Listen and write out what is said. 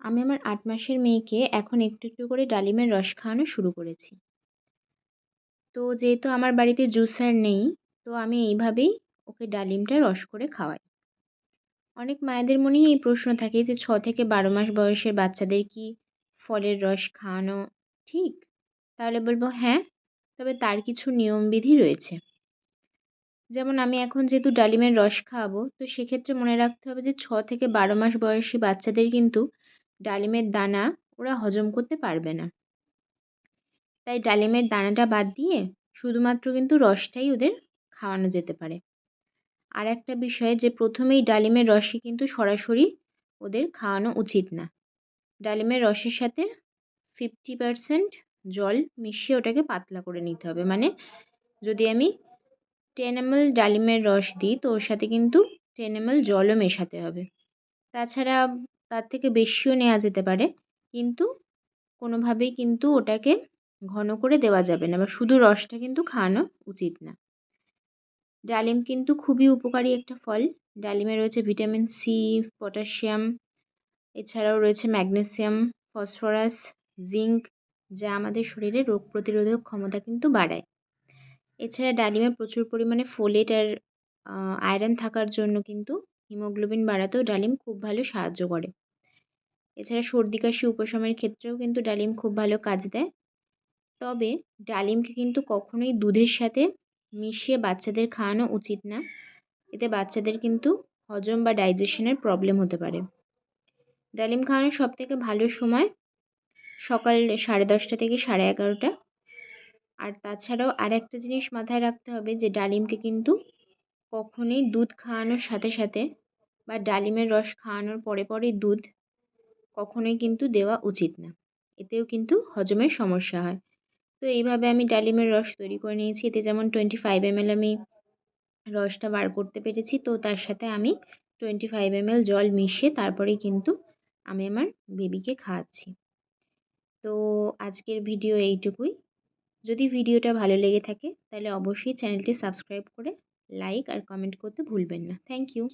আমি আমার আট মাসের মেয়েকে এখন একটু একটু করে ডালিমের রস খাওয়ানো শুরু করেছি। তো যেহেতু আমার বাড়িতে জুসার নেই, তো আমি এইভাবেই ওকে ডালিমটা রস করে খাওয়াই। অনেক মায়েদের মনেই এই প্রশ্ন থাকে যে, ছ থেকে বারো মাস বয়সের বাচ্চাদের কি ফলের রস খাওয়ানো ঠিক? তাহলে বলব হ্যাঁ তবে তার কিছু নিয়মবিধি রয়েছে। যেমন আমি এখন যেহেতু ডালিমের রস খাওয়াবো, তো সেক্ষেত্রে মনে রাখতে হবে যে, ছ থেকে বারো মাস বয়সী বাচ্চাদের কিন্তু ডালিমের দানা ওরা হজম করতে পারবে না। তাই ডালিমের দানাটা বাদ দিয়ে শুধুমাত্র কিন্তু রসটাই ওদের খাওয়ানো যেতে পারে। আর একটা বিষয় যে, প্রথমেই ডালিমের রসে কিন্তু সরাসরি ওদের খাওয়ানো উচিত না। ডালিমের রসের সাথে ফিফটি পারসেন্ট জল মিশিয়ে ওটাকে পাতলা করে নিতে হবে। মানে যদি আমি টেন এমএল ডালিমের রস দিই, তো ওর সাথে কিন্তু টেন এমএল জলও মেশাতে হবে। তাছাড়া তার থেকে বেশিও নেওয়া যেতে পারে। কিন্তু কোনোভাবেই কিন্তু ওটাকে ঘন করে দেওয়া যাবে না বা শুধু রসটা কিন্তু খাওয়ানো উচিত না। ডালিম কিন্তু খুবই উপকারী একটা ফল। ডালিমে রয়েছে ভিটামিন সি পটাশিয়াম, এছাড়াও রয়েছে ম্যাগনেসিয়াম, ফসফরাস, জিঙ্ক, যা আমাদের শরীরে রোগ প্রতিরোধক ক্ষমতা কিন্তু বাড়ায়। এছাড়া ডালিমে প্রচুর পরিমাণে ফোলেট আর আয়রন থাকার জন্য কিন্তু হিমোগ্লোবিন বাড়াতেও ডালিম খুব ভালো সাহায্য করে। এছাড়া সর্দি, কাশি, উপশমের ক্ষেত্রেও কিন্তু ডালিম খুব ভালো কাজ দেয়। তবে ডালিমকে কিন্তু কখনোই দুধের সাথে মিশিয়ে বাচ্চাদের খাওয়ানো উচিত না। এতে বাচ্চাদের কিন্তু হজম বা ডাইজেশনের প্রবলেম হতে পারে। ডালিম খাওয়ানোর সব থেকে ভালো সময় সকাল সাড়ে দশটা থেকে সাড়ে এগারোটা। আর তাছাড়াও আর একটা জিনিস মাথায় রাখতে হবে যে ডালিমকে কিন্তু কখনোই দুধ খাওয়ানোর সাথে সাথে বা ডালিমের রস খাওয়ানোর পরে পরে দুধ কখনোই কিন্তু দেওয়া উচিত না। এতেও কিন্তু হজমের সমস্যা হয়। তো এইভাবে আমি ডালিমের রস তৈরি করে নিয়েছি। এতে যেমন টোয়েন্টি ফাইভ এমএল আমি রসটা বার করতে পেরেছি, তো তার সাথে আমি টোয়েন্টি ফাইভ এমএল জল মিশিয়ে তারপরেই কিন্তু আমি আমার বেবিকে খাওয়াচ্ছি। তো আজকের ভিডিও এইটুকুই। যদি ভিডিওটা ভালো লেগে থাকে, তাহলে অবশ্যই চ্যানেলটি সাবস্ক্রাইব করে লাইক আর কমেন্ট করতে ভুলবেন না। Thank you.